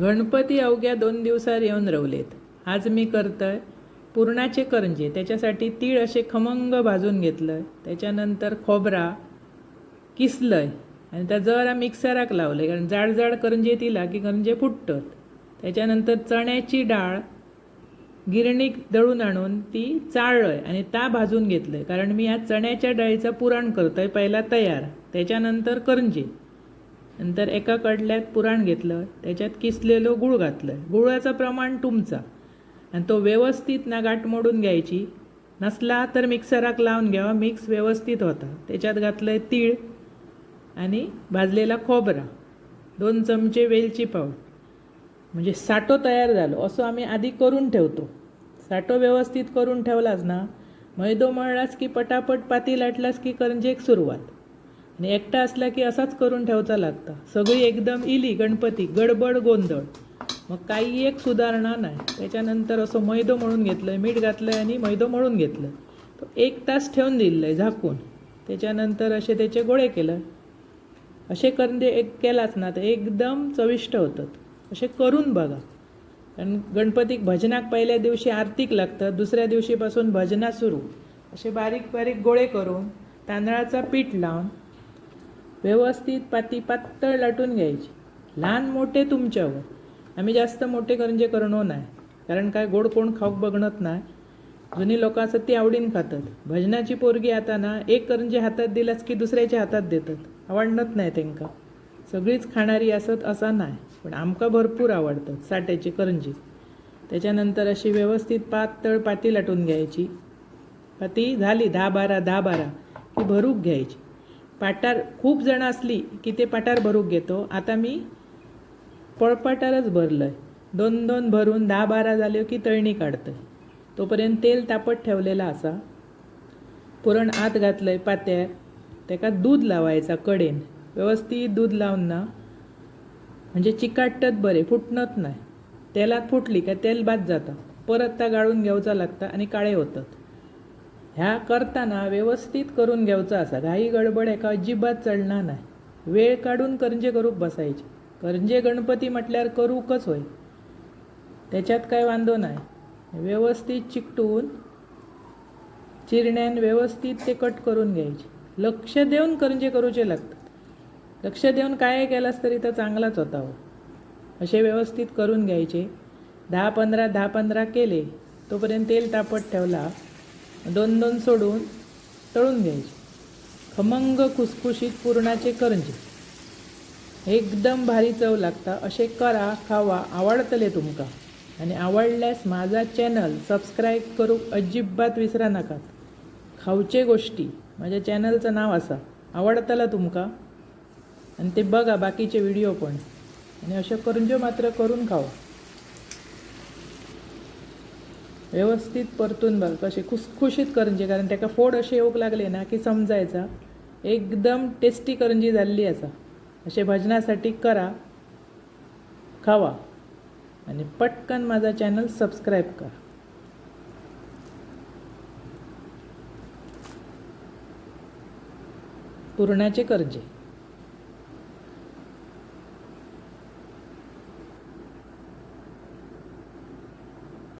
गणपती अवघ्या दोन दिवसात येऊन रवलेत. आज मी करतोय पुरणाचे करंजे. त्याच्यासाठी तीळ असे खमंग भाजून घेतलं त्याच्यानंतर खोबरा किसलंय. आणि त्या जरा मिक्सराक लावलंय. कारण जाड जाड करंजे तिला की करंजे फुटतात. त्याच्यानंतर चण्याची डाळ गिरणीक दळून आणून ती चाळलंय आणि ता भाजून घेतलंय. कारण मी आज चण्याच्या डाळीचं पुराण करतोय पहिला तयार. त्याच्यानंतर करंजे. नंतर एका कडल्यात पुराण घेतलं त्याच्यात किसलेलो गुळ घातलं गुळाचं प्रमाण तुमचा. आणि तो व्यवस्थित ना गाठ मोडून घ्यायची. नसला तर मिक्सराक लावून घ्यावा. मिक्स व्यवस्थित होता. त्याच्यात घातलं आहे तीळ आणि भाजलेला खोबरा. दोन चमचे वेलची पावडर. म्हणजे साठो तयार झालो. असं आम्ही आधी करून ठेवतो. साठो व्यवस्थित करून ठेवलाच ना. मैदो मळलास की पटापट पाती लाटलास की करंजेक सुरुवात. आणि एकटा असला की असाच करून ठेवचा लागता. सगळी एकदम इली गणपती गडबड गोंधळ. मग काही एक सुधारणा नाही. त्याच्यानंतर असं मैदो म्हणून घेतलं आहे मीठ घातलं आहे आणि मैदो म्हणून घेतलं तो एक तास ठेवून दिलं आहे झाकून. त्याच्यानंतर असे त्याचे गोळे केलं. असे करंदे एक केलाच ना तर एकदम चविष्ट होतात. असे करून बघा. कारण गणपतीक भजनाक पहिल्या दिवशी आरतीक लागतं दुसऱ्या दिवशीपासून भजना सुरू. असे बारीक बारीक गोळे करून तांदळाचा पीठ लावून व्यवस्थित पाती पातळ लाटून घ्यायची. लहान मोठे तुमच्यावर. आम्ही जास्त मोठे करंजे करणो नाही. कारण काय गोड कोण खाऊक बघणत नाही. जुनी लोक असतात ती आवडीन खातात. भजनाची पोरगी आता ना एक करंजे हातात दिलास की दुसऱ्याच्या हातात देतात. आवडणत नाही त्यांका. सगळीच खाणारी असत असा नाही. पण आमका भरपूर आवडतात साठ्याची करंजी. त्याच्यानंतर अशी व्यवस्थित पातळ पाती लाटून घ्यायची. पाती झाली दहा बारा दहा बारा की भरूक घ्यायची. पाटार खूप जण असली की ते पाटार भरूक घेतो. आता मी पळपाटारच भरलं आहे दोन दोन भरून दहा बारा झाले की तळणी काढतं तोपर्यंत तेल तापत ठेवलेलं असा. पुरण आत घातलं आहे पात्यार त्याका दूध लावायचा कडेन. व्यवस्थित दूध लावून ना. म्हणजे चिकाटत बरे फुटणत नाही. तेलात फुटली का तेल बाद जातं. परत त्या गाळून घेवचा लागता आणि काळे होतात. ह्या करताना व्यवस्थित करून घ्यायचा असा. घाई गडबड एका अजिबात चढणार नाही. वेळ काढून करंजे करूक बसायचे. करंजे गणपती म्हटल्यावर करूकच होय. त्याच्यात काय वांदो नाही. व्यवस्थित चिकटून चिरण्यान व्यवस्थित ते कट करून घ्यायचे. लक्ष देऊन करंजे करूचे लागतात. लक्ष देऊन काय केलास तरी तर चांगलाच होता हो. असे व्यवस्थित करून घ्यायचे. दहा पंधरा दहा पंधरा केले तोपर्यंत तेल तापत ठेवला. दोन दोन सोडून तळून घ्यायचे खमंग खुसखुशीत पुरणाचे करंजे. एकदम भारी चव लागता असे करा खावा आवडतले तुमका. आणि आवडल्यास माझा चॅनल सबस्क्राईब करूक अजिबात विसरा नाकात खावचे गोष्टी माझ्या चॅनलचं नाव असा आवडतला तुमका. आणि ते बघा बाकीचे व्हिडिओ पण. आणि अशा करंजे मात्र करून खावा. व्यवस्थित परतून बघ कसे खुसखुशीत करंजी कारण त्याका फोड असे येऊक लागले ना की समजायचा. एकदम टेस्टी करंजी जाल्ली असा. असे भजनासाठी करा खावा. आणि पटकन माझा चॅनल सबस्क्राईब करा. पुरणाचे करंजे.